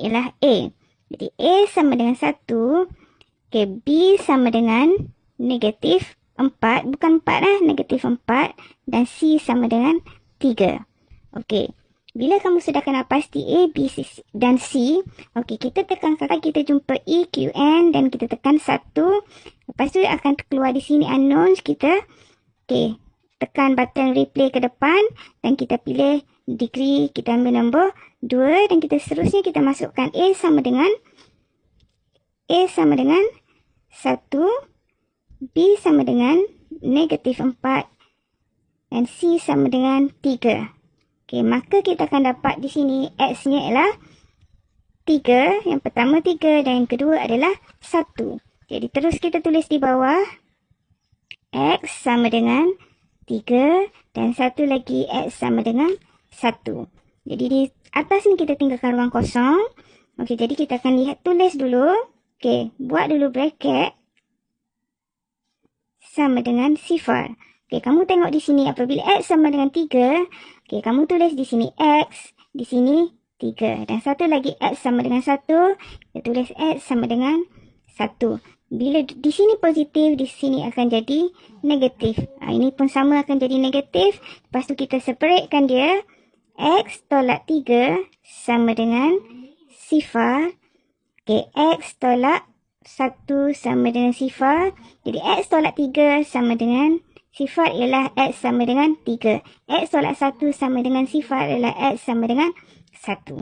ialah A. Jadi A sama dengan 1. Okay, B sama dengan negatif 4. Bukan 4 lah, negatif 4. Dan C sama dengan 3. Okay. Bila kamu sudah kenal pasti A, B, C dan C, okey kita tekan kata kita jumpa E, Q, N dan kita tekan 1. Lepas tu akan keluar di sini unknowns kita. Okey, tekan button replay ke depan dan kita pilih degree, kita ambil nombor 2 dan kita seterusnya kita masukkan A sama dengan A sama dengan 1, B sama dengan negatif 4 dan C sama dengan 3. Okey, maka kita akan dapat di sini X-nya ialah 3. Yang pertama 3 dan yang kedua adalah 1. Jadi terus kita tulis di bawah. X sama dengan 3 dan satu lagi X sama dengan 1. Jadi di atas ni kita tinggalkan ruang kosong. Okey, jadi kita akan lihat tulis dulu. Okey, buat dulu bracket sama dengan sifar. Okey, kamu tengok di sini apabila X sama dengan 3, okey, kamu tulis di sini X, di sini 3. Dan satu lagi X sama dengan 1, kita tulis X sama dengan 1. Bila di sini positif, di sini akan jadi negatif. Ha, ini pun sama akan jadi negatif. Lepas tu kita separatekan dia. X tolak 3 sama dengan sifar. Okey, X tolak 1 sama dengan sifar. Jadi X tolak 3 sama dengan Sifat ialah X sama dengan 3. X tolak 1 sama dengan sifat ialah X sama dengan 1.